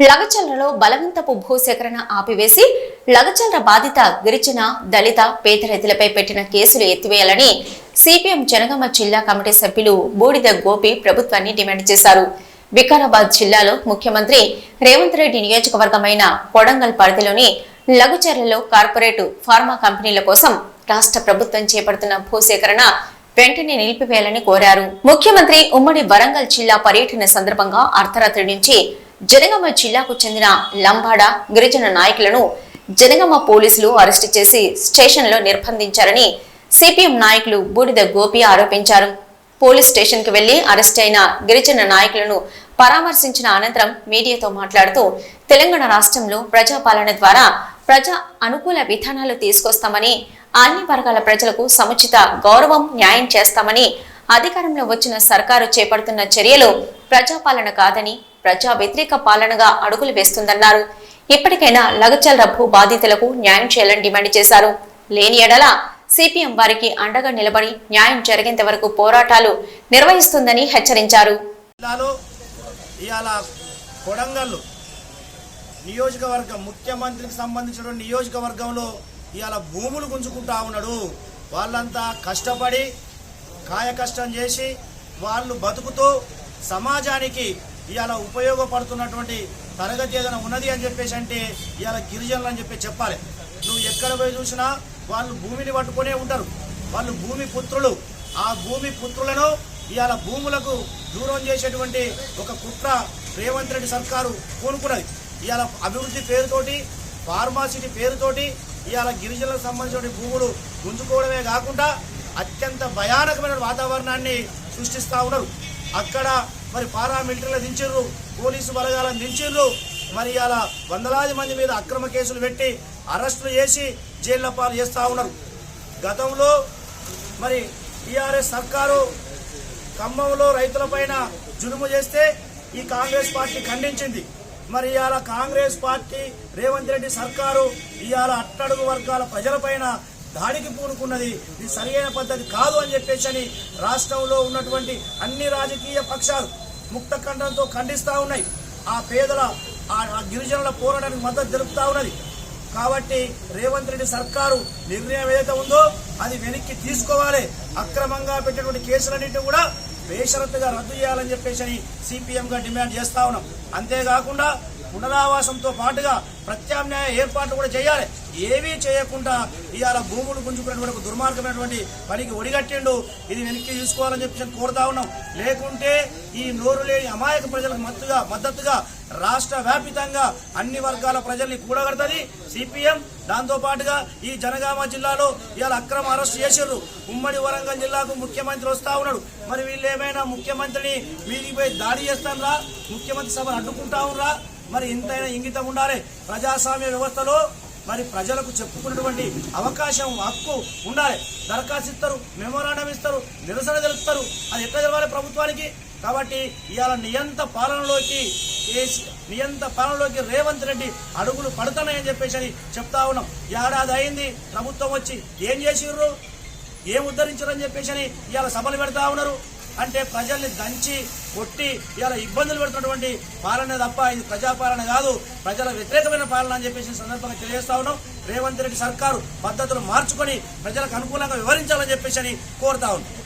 లగచండ్రలో బలవంతపు భూసేకరణ ఆపివేసి లగచండ్ర బాధిత గిరిజన దళిత పేద రైతులపై పెట్టిన కేసులు ఎత్తివేయాలని సిపిఎం జనగామ జిల్లా కమిటీ సభ్యులు బూడిద గోపి ప్రభుత్వాన్ని డిమాండ్ చేశారు. వికారాబాద్ జిల్లాలో ముఖ్యమంత్రి రేవంత్ రెడ్డి నియోజకవర్గమైన కొడంగల్ పరిధిలోని లఘుచర్లలో కార్పొరేట్ ఫార్మా కంపెనీల కోసం రాష్ట్ర ప్రభుత్వం చేపడుతున్న భూసేకరణ వెంటనే నిలిపివేయాలని కోరారు. ముఖ్యమంత్రి ఉమ్మడి వరంగల్ జిల్లా పర్యటన సందర్భంగా అర్ధరాత్రి నుంచి జనగామ జిల్లాకు చెందిన లంబాడ గిరిజన నాయకులను జనగామ పోలీసులు అరెస్టు చేసి స్టేషన్లో నిర్బంధించారని సిపిఎం నాయకులు బూడిద గోపి ఆరోపించారు. పోలీస్ స్టేషన్కు వెళ్ళి అరెస్ట్ అయిన గిరిజన నాయకులను పరామర్శించిన అనంతరం మీడియాతో మాట్లాడుతూ తెలంగాణ రాష్ట్రంలో ప్రజాపాలన ద్వారా ప్రజా అనుకూల విధానాలు తీసుకొస్తామని అన్ని వర్గాల ప్రజలకు సముచిత గౌరవం న్యాయం చేస్తామని అధికారంలో వచ్చిన సర్కారు చేపడుతున్న చర్యలు ప్రజాపాలన కాదని ప్రజా వ్యతిరేక పాలనగా అడుగులు వేస్తుందన్నారు. ఇప్పటికైనా లగచల్ రబ్బు బాధితులకు న్యాయం చేయాలని డిమాండ్ చేశారు. లేని ఎడల సిపిఎం వారికి అండగా నిలబడి న్యాయం జరిగేంత వరకు పోరాటాలు నిర్వహిస్తుందని హెచ్చరించారు. జిల్లాలో కొడంగల్ నియోజకవర్గం ముఖ్యమంత్రికి సంబంధించిన నియోజకవర్గంలో ఇవాళ భూములు గుంజుకుంటా ఉన్నాడు. వాళ్ళంతా కష్టపడి కాయ కష్టం చేసి వాళ్ళు బతుకుతూ సమాజానికి ఇవాళ ఉపయోగపడుతున్నటువంటి తరగతి ఏదైనా ఉన్నది అని చెప్పేసి అంటే ఇవాళ గిరిజనులు అని చెప్పి చెప్పాలి. నువ్వు ఎక్కడ పోయి చూసినా వాళ్ళు భూమిని పట్టుకునే ఉంటారు. వాళ్ళు భూమి పుత్రులు. ఆ భూమి పుత్రులను ఇవాళ భూములకు దూరం చేసేటువంటి ఒక కుట్ర రేవంత్ రెడ్డి సర్కారు కోనుకున్నది ఇవాళ అభివృద్ధి పేరుతోటి ఫార్మాసిటీ పేరుతోటి ఇవాళ గిరిజనులకు సంబంధించిన భూములు గుంజుకోవడమే కాకుండా అత్యంత భయానకమైన వాతావరణాన్ని సృష్టిస్తూ ఉన్నారు. అక్కడ మరి పారామిలిటరీలు దించిర్రు పోలీసు బలగాలను దించిర్రు. మరి అలా వందలాది మంది మీద అక్రమ కేసులు పెట్టి అరెస్టులు చేసి జైళ్ళ పాలు చేస్తూ ఉన్నారు. గతంలో మరి టీఆర్ఎస్ సర్కారు ఖమ్మంలో రైతులపైన జులుము చేస్తే ఈ కాంగ్రెస్ పార్టీ ఖండించింది. మరి ఇవాళ కాంగ్రెస్ పార్టీ రేవంత్ రెడ్డి సర్కారు ఇవాళ అట్టడుగు వర్గాల ప్రజలపైన దాడికి పూనుకున్నది. ఇది సరియైన పద్ధతి కాదు అని చెప్పేసి అని రాష్ట్రంలో ఉన్నటువంటి అన్ని రాజకీయ పక్షాలు ముక్త ఖండంతో ఖండిస్తూ ఉన్నాయి. ఆ పేదల ఆ గిరిజనుల పోరాటానికి మద్దతు తెలుపుతా ఉన్నది. కాబట్టి రేవంత్ రెడ్డి సర్కారు నిర్ణయం ఏదైతే ఉందో అది వెనక్కి తీసుకోవాలి. అక్రమంగా పెట్టినటువంటి కేసులన్నింటినీ కూడా బేషరతుగా రద్దు చేయాలని చెప్పేసి అని సిపిఎంగా డిమాండ్ చేస్తా ఉన్నాం. అంతేకాకుండా పునరావాసంతో పాటుగా ప్రత్యామ్నాయ ఏర్పాట్లు కూడా చేయాలి. ఏమీ చేయకుండా ఇవాళ భూములు గుంజుకున్నటువంటి దుర్మార్గమైనటువంటి పనికి ఒడిగట్టిండు. ఇది వెనక్కి తీసుకోవాలని చెప్పి కోరుతా ఉన్నాం. లేకుంటే ఈ నోరు లేని అమాయక ప్రజలకు మత్తుగా మద్దతుగా రాష్ట్ర వ్యాపితంగా అన్ని వర్గాల ప్రజల్ని కూడగడుతుంది. సిపిఎం దాంతో పాటుగా ఈ జనగామ జిల్లాలో ఇవాళ అక్రమ అరెస్ట్ చేసిర్రు ఉమ్మడి వరంగల్ జిల్లాకు ముఖ్యమంత్రి వస్తా ఉన్నాడు. మరి వీళ్ళు ఏమైనా ముఖ్యమంత్రిని వీధిపై దాడి చేస్తారా ముఖ్యమంత్రి సభను అడ్డుకుంటా ఉన్నారా? మరి ఇంతైనా ఇంగితం ఉండాలి. ప్రజాస్వామ్య వ్యవస్థలో మరి ప్రజలకు చెప్పుకున్నటువంటి అవకాశం హక్కు ఉండాలి. దరఖాస్తు ఇస్తారు మెమోరాండం ఇస్తారు నిరసన తెలుపుతారు. అది ఎట్లా తెలవాలి ప్రభుత్వానికి? కాబట్టి ఇవాళ నియంత పాలనలోకి నియంత పాలనలోకి రేవంత్ రెడ్డి అడుగులు పడుతున్నాయని చెప్పేసి అని చెప్తా ఉన్నాం. ఏడాది అయింది ప్రభుత్వం వచ్చి ఏం చేసిర్రు? ఏం ఉద్ధరించారని చెప్పేసి అని ఇవాళ సభలు పెడతా ఉన్నారు. అంటే ప్రజల్ని దంచి కొట్టి ఇలా ఇబ్బందులు పెడుతున్నటువంటి పాలన తప్ప ఇది ప్రజాపాలన కాదు. ప్రజల వ్యతిరేకమైన పాలన అని చెప్పేసి సందర్భంగా తెలియజేస్తా ఉన్నాం. రేవంత్ రెడ్డి సర్కారు పద్ధతులు మార్చుకొని ప్రజలకు అనుకూలంగా వివరించాలని చెప్పేసి అని కోరుతా ఉన్నాం.